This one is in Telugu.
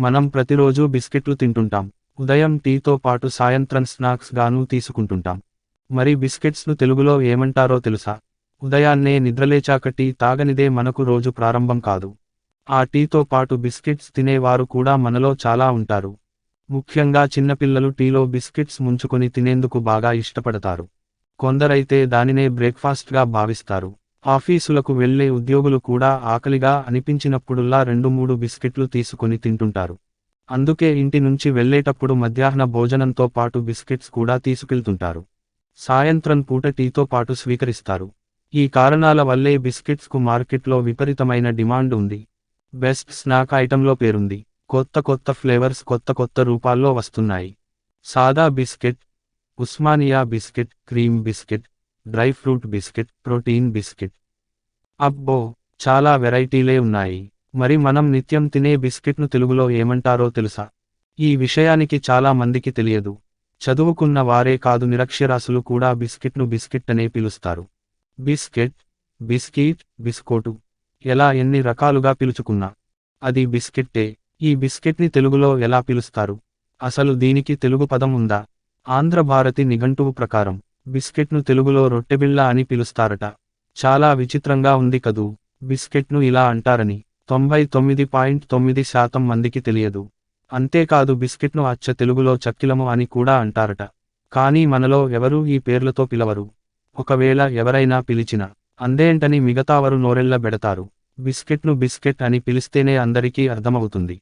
మనం ప్రతిరోజు బిస్కెట్లు తింటుంటాం. ఉదయం టీతో పాటు సాయంత్రం స్నాక్స్ గాను తీసుకుంటుంటాం. మరి బిస్కెట్స్ను తెలుగులో ఏమంటారో తెలుసా? ఉదయాన్నే నిద్రలేచాక టీ తాగనిదే మనకు రోజు ప్రారంభం కాదు. ఆ టీతో పాటు బిస్కెట్స్ తినేవారు కూడా మనలో చాలా ఉంటారు. ముఖ్యంగా చిన్నపిల్లలు టీలో బిస్కెట్స్ ముంచుకొని తినేందుకు బాగా ఇష్టపడతారు. కొందరైతే దానినే బ్రేక్ఫాస్ట్గా భావిస్తారు. ఆఫీసులకు వెళ్ళే ఉద్యోగులు కూడా ఆకలిగా అనిపించినప్పుడుల్లా రెండు మూడు బిస్కెట్లు తీసుకొని తింటుంటారు. అందుకే ఇంటి నుంచి వెళ్ళేటప్పుడు మధ్యాహ్న భోజనంతో పాటు బిస్కెట్స్ కూడా తీసుకెళ్తుంటారు. సాయంత్రం పూట టీతో పాటు స్వీకరిస్తారు. ఈ కారణాల వల్లే బిస్కెట్స్కు మార్కెట్లో విపరీతమైన డిమాండ్ ఉంది. బెస్ట్ స్నాక్ ఐటంలో పేరుంది. కొత్త కొత్త ఫ్లేవర్స్ కొత్త కొత్త రూపాల్లో వస్తున్నాయి. సాదా biscuit Osmania biscuit cream biscuit dry fruit biscuit protein biscuit. అబ్బో చాలా వెరైటీలే ఉన్నాయి. మరి మనం నిత్యం తినే బిస్కెట్ను తెలుగులో ఏమంటారో తెలుసా? ఈ విషయానికి చాలా మందికి తెలియదు. చదువుకున్న వారే కాదు నిరక్షరాసులు కూడా బిస్కెట్ను బిస్కెట్ అనే పిలుస్తారు. బిస్కెట్ బిస్కీట్ బిస్కోటు. ఎలా ఎన్ని రకాలుగా పిలుచుకున్నా. అది బిస్కెట్టే. ఈ బిస్కెట్ని తెలుగులో ఎలా పిలుస్తారు? అసలు దీనికి తెలుగు పదం ఉందా? ఆంధ్ర భారతి నిఘంటువు ప్రకారం. బిస్కెట్ను తెలుగులో రొట్టెబిళ్ళ అని పిలుస్తారట. చాలా విచిత్రంగా ఉంది కదూ. బిస్కెట్ను ఇలా అంటారని. తొంభై తొమ్మిది పాయింట్ తొమ్మిది శాతం మందికి తెలియదు. అంతేకాదు బిస్కెట్ను అచ్చ తెలుగులో చక్కిలము అని కూడా అంటారట. కానీ మనలో ఎవరూ ఈ పేర్లతో పిలవరు. ఒకవేళ ఎవరైనా పిలిచినా. అందేంటని మిగతావరు నోరెళ్ళ బెడతారు బిస్కెట్ను బిస్కెట్ అని పిలిస్తేనే అందరికీ అర్థమవుతుంది.